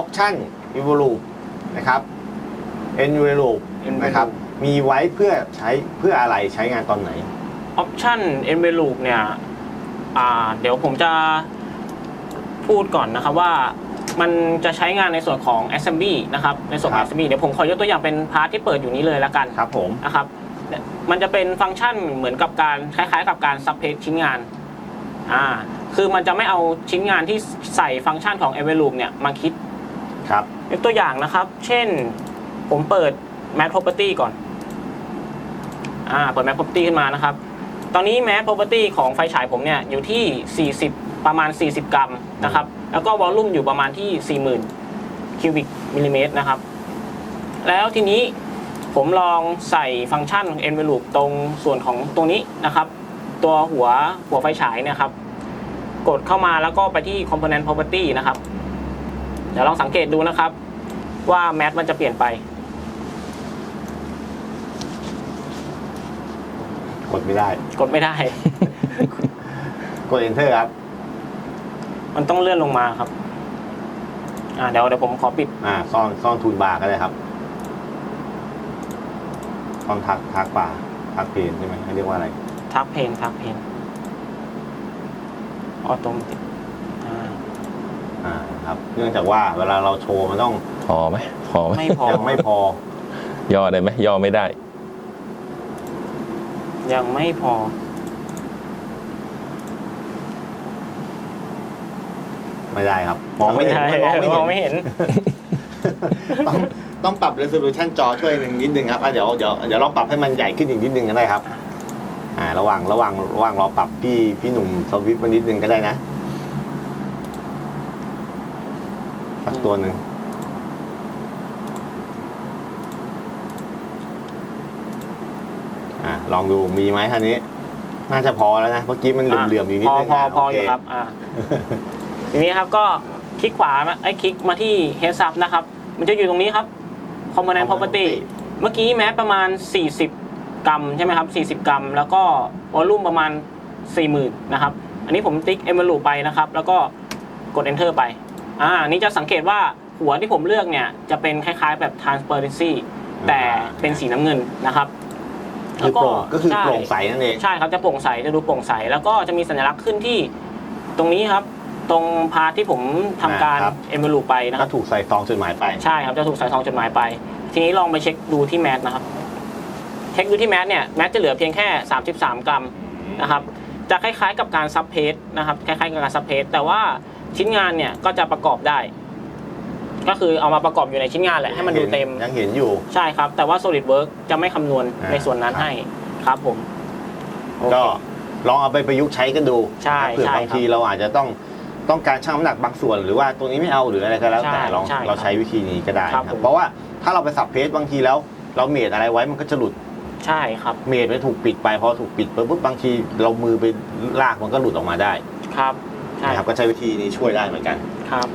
option envelope นะครับ envelope นะครับมีไว้เพื่อใช้เพื่ออะไรใช้งานตอนไหนออปชั่น envelope เนี่ยอ่าเดี๋ยวผมจะพูดก่อนนะครับว่ามันจะใช้งานในส่วนของ assembly นะครับในส่วนของครับ assembly เดี๋ยวผมขอยกตัวอย่างเป็นพาร์ทที่เปิดอยู่นี้เลยละกันครับผมนะครับเนี่ยมันจะเป็นฟังก์ชันเหมือนกับการคล้ายๆ กับการ subpage ชิ้นงานอ่าคือมันจะไม่เอาชิ้นงานที่ใส่ฟังก์ชันของ envelope เนี่ยมาคิด ครับยกตัวอย่างนะครับ เช่นผมเปิด Math Property ก่อนอ่าเปิด Math Property ขึ้นมานะครับ ตอนนี้ Math Property ของไฟฉายผมเนี่ยอยู่ที่ 40 ประมาณ 40 กรัมนะครับ แล้วก็วอลลุ่มอยู่ประมาณที่ 40,000คิวบิกมิลลิเมตรนะครับ แล้วทีนี้ผมลองใส่ฟังก์ชัน envelope ตรงส่วนของตรงนี้นะครับ ตัวหัวหัวไฟฉายเนี่ยครับ กดเข้ามาแล้วก็ไปที่ component property นะครับ เดี๋ยวลองสังเกตดูนะครับ ว่าแมทมันจะเปลี่ยนไปกดไม่ได้ กดไม่ได้ กด enter ครับ มันต้องเลื่อนลงมาครับ อ่าเดี๋ยวเดี๋ยวผมขอปิด อ่าซ่อนซ่อนทูลบาร์ก็ได้ครับซ่อนทักทักป่าทักเพนใช่ไหมเขาเรียกว่าอะไร ทักเพนทักเพนออโตมติอ่า อ่าครับเนื่องจากว่าเวลาเราโชว์มันต้องพอไหมพอไหมไม่พอ ยังไม่พอย่อได้ไหมย่อไม่ได้ ยังไม่พอ ไม่ได้ครับมองไม่เห็นด้มองไม่มเห็องนไม่เห็น ต้องต้องปรับ resolution จอช่วยหนึ่งนิดนึงครับอะเดี๋ยวเดี๋ยวเดี๋ยวลองปรับให้มันใหญ่ขึ้นอีกนิดนึงก็ได้ครับ อ่า ระหว่างระหว่างระหว่างรอปรับพี่พี่หนุ่มสวิตช์มานิดนึงก็ได้นะ สักตัวหนึ่งอ่าลองดูมีไหมท่านี้ น่าจะพอแล้วนะ เมื่อกี้มันเหลื่อมๆอยู่นิดพอนึงพออะพอโอยู่ครับอ่าทีนี้ครับก็คลิกขวามาไอ้ยคลิกมาที่ heads up นะครับ มันจะอยู่ตรงนี้ครับ component property เมื่อกี้แม้ประมาณ 40 กรัมใช่ไหมครับ 40 กรัม แล้วก็วอลลุ่มประมาณ 40,000 นะครับ อันนี้ผมติ๊ก envelope ไปนะครับ แล้วก็กด enter ไป อ่าอันนี้จะสังเกตว่าหัวที่ผมเลือกเนี่ยจะเป็นคล้ายๆแบบ transparency แต่เป็นสีน้ำเงินนะครับคือโปร่งก็คือใช่โปร่งใสนั่นเองใช่ครับจะโปร่งใสจะดูโปร่งใส แล้วก็จะมีสัญลักษณ์ขึ้นที่ตรงนี้ครับ ตรงพาร์ทที่ผมทำการอ่าครับเอมเบลูไปนะคก็รับถูกใส่ซองจดหมายไปใช่ครับจะถูกใส่ซองจดหมายไป ทีนี้ลองไปเช็คดูที่แมสนะครับเช็คดูที่แมสเนี่ยแมสจะเหลือเพียงแค่ 33 กรัมนะครับจะคล้ายๆกับการซับเพจนะครับคล้ายๆกับการซับเพจแต่ว่า ชิ้นงานเนี่ยก็จะประกอบได้ ก็คือเอามาประกอบอยู่ในชิ้นงานแหละให้มันดูเต็ม ยังเห็นอยู่ ใช่ครับ แต่ว่า SolidWorks จะไม่คำนวณอ่าในส่วนนั้นครับให้ครับผมโอเคก็ลองเอาไปประยุกต์ใช้กันดูใช่เผื่อใช่บางทีเราอาจจะต้องต้องการชั่งน้ำหนักบางส่วนหรือว่าตัวนี้ไม่เอาหรืออะไรก็แล้วใช่แต่ลองใช่เราใช้วิธีนี้ก็ได้ครับครับผมเพราะว่าถ้าเราไปสับเพจบางทีแล้วเราเมดอะไรไว้มันก็จะหลุดใช่ครับเมดไม่ถูกปิดไปพอถูกปิดปุ๊บปุ๊บบางทีเรามือไปลากมันก็หลุดออกมาได้ครับ ใช่ นะครับก็ใช้วิธีนี้ช่วยได้เหมือนกัน ครับ